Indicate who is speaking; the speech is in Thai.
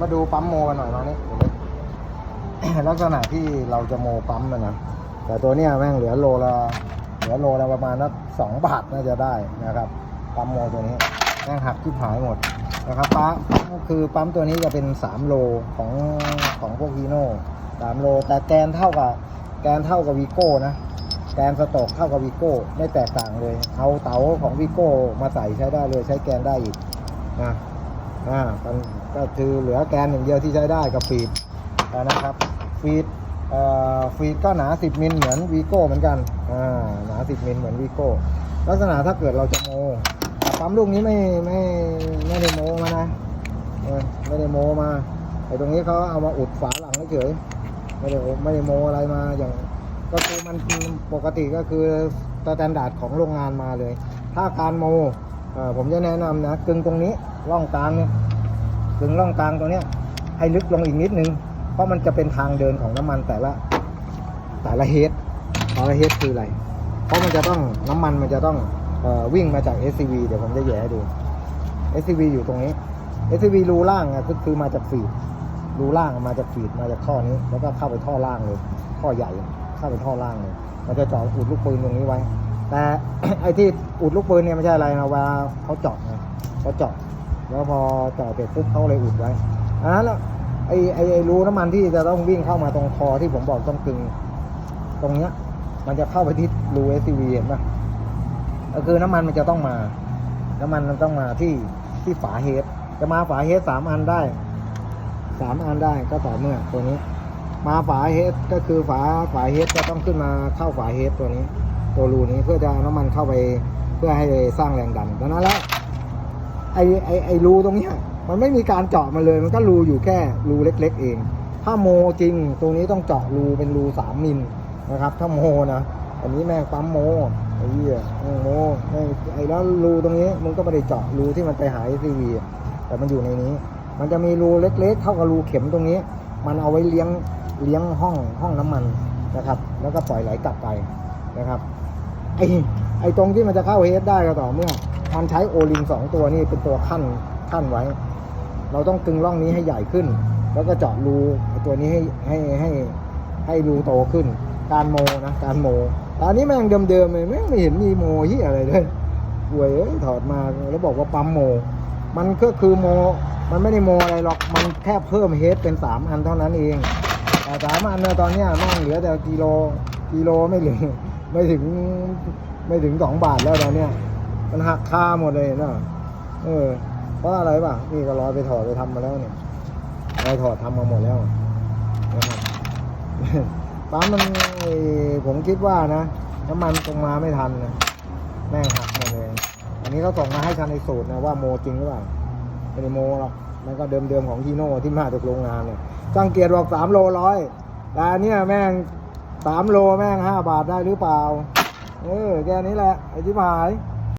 Speaker 1: มาดูปั๊มโมกันหน่อยมานี่ลักษณะที่เราจะโมปั๊มนะนะแต่ตัวเนี้ยแม่งเหลือโลละเหลือโลละประมาณนักสองบาทน่าจะได้นะครับ ปั๊มโมตัวนี้แม่งหักที่หายหมดนะครับปั๊มก็คือปั๊มตัวนี้จะเป็น 3 โลของของพวกฮีโน่สามโล แต่แกนเท่ากับแกนเท่ากับวีโก้นะแกนสตอกเท่ากับวีโก้ไม่แตกต่างเลย เอาเต๋าของวีโก้มาใส่ใช้ได้เลยใช้แกนได้อีกนะ อ่ามันก็คือเหลือแกนอย่างเดียวที่ใช้ได้กับฟีดนะครับ ฟีดเอ่อฟีดก็หนา 10มิลเหมือนวีโก้เหมือนกันอ่าหนา 10มิลเหมือนวีโก้ลักษณะถ้าเกิดเราจะโม่ปั๊มลูกนี้ไม่ไม่ไม่ได้โมมานะไม่ได้โมมาไอ้ตรงนี้เขาเอามาอุดฝาหลังเฉยไม่ได้ไม่ได้โมอะไรมาอย่างก็คือมันปกติก็คือสแตนดาร์ดของโรงงานมาเลย ถ้าการโม่ ผมจะแนะนำนะกึงตรงนี้ร่องกลางเนี่ยกึงร่องกลางตรงเนี้ยให้ลึกลงอีกนิดนึง เพราะมันจะเป็นทางเดินของน้ำมันแต่ละแต่ละเฮดแต่ละเฮดคืออะไร เพราะมันจะต้องน้ำมันมันจะต้องออวิ่งมาจาก SCV เดี๋ยวผมจะแย่ให้ดู SCV อยู่ตรงนี้ SCV รูล่างอะก็คือมาจากฟีดรูล่างมาจากฟีดมาจากท่อนี้ แล้วก็เข้าไปท่อล่างเลย ท่อใหญ่เข้าไปท่อล่างเลยมันจะจาะอุดลูกปืนตรงนี้ไว้ แต่ไอ้ที่อุดลูกปืนเนี่ยไม่ใช่อะไรนะเวลาเขาเจาะนะเขาเจาะแล้วพอเจาะเสร็จปุ๊บเขาเลยอุดไว้อันนั้นไอ้ไอ้ไอ้รูน้ำมันที่จะต้องวิ่งเข้ามาตรงคอที่ผมบอกต้องกึงตรงเนี้ย มันจะเข้าไปที่รู SCV เห็นปะก็คือน้ำมันมันจะต้องมา น้ำมันมันต้องมาที่ที่ฝาเฮดจะมาฝาเฮดสามอันได้สามอันได้ก็ต่อเมื่อตัวนี้ มาฝาเฮดก็คือฝาฝาเฮดจะต้องขึ้นมาเข้าฝาเฮดตัวนี้ ตัวรูนี้เพื่อจะเอาน้ำมันเข้าไปเพื่อให้สร้างแรงดันดังนั้นแล้วไอไอไอรูตรงเนี้ยมันไม่มีการเจาะมาเลย มันก็รูอยู่แค่รูเล็ก ๆ เอง ถ้าโมจริงตรงนี้ต้องเจาะรูเป็นรูสามมิลนะครับ ถ้าโมนะอันนี้แม่งปั๊มโมไอ้เหี้ยโมไอ้แล้วรูตรงนี้มึงก็ไม่ได้เจาะรูที่มันไปหายซีวีแต่มันอยู่ในนี้ มันจะมีรูเล็กๆเท่ากับรูเข็มตรงนี้ มันเอาไว้เลี้ยงเลี้ยงห้องห้องน้ำมันนะครับ แล้วก็ปล่อยไหลกลับไป นะครับไอ้ไอ้ตรงที่มันจะเข้าเฮดได้ก็ต่อเมื่อมันใช้โอลิงสองตัวนี่เป็นตัวขั้นขั้นไว้ เราต้องกึงร่องนี้ให้ใหญ่ขึ้น แล้วก็เจาะรูตัวนี้ให้ให้ให้ให้รูโตขึ้น การโมนะการโมแต่อันนี้แม่งเดิมๆเลยแม่ไม่เห็นมีโมที่อะไรเลยหวยเอ้ยถอดมาแล้วบอกว่าปั๊มโม มันก็คือโม มันไม่ได้โมอะไรหรอก มันแค่เพิ่มเฮดเป็นสามอันเท่านั้นเอง แต่สามอันเนี่ยตอนเนี้ยแม่งเหลือแต่กิโลกิโลไม่เหลือ ไม่ถึงไม่ถึงสองบาทแล้วตอนเนี้ยมันหักค่าหมดเลยเนาะเออ เพราะอะไรป่ะนี่ก็ร้อยไปถอดไปทำมาแล้วเนี่ยไปถอดทำมาหมดแล้วนะครับปั๊มมันไอผมคิดว่านะน้ำมันตรงมาไม่ทันนะแม่งหักหมดเลย อันนี้เขาส่งมาให้ทันในสูตรนะว่าโมจริงหรือเปล่าไม่ได้โมหรอกมันก็เดิมๆของฮีโน่ที่มาจากโรงงานเนี่ยจังเกียรติบอกสามโลร้อยแต่เนี้ยแม่ง สามโลแม่งห้าบาทได้หรือเปล่า เออแค่นี้แหละ ไอ้ที่หาย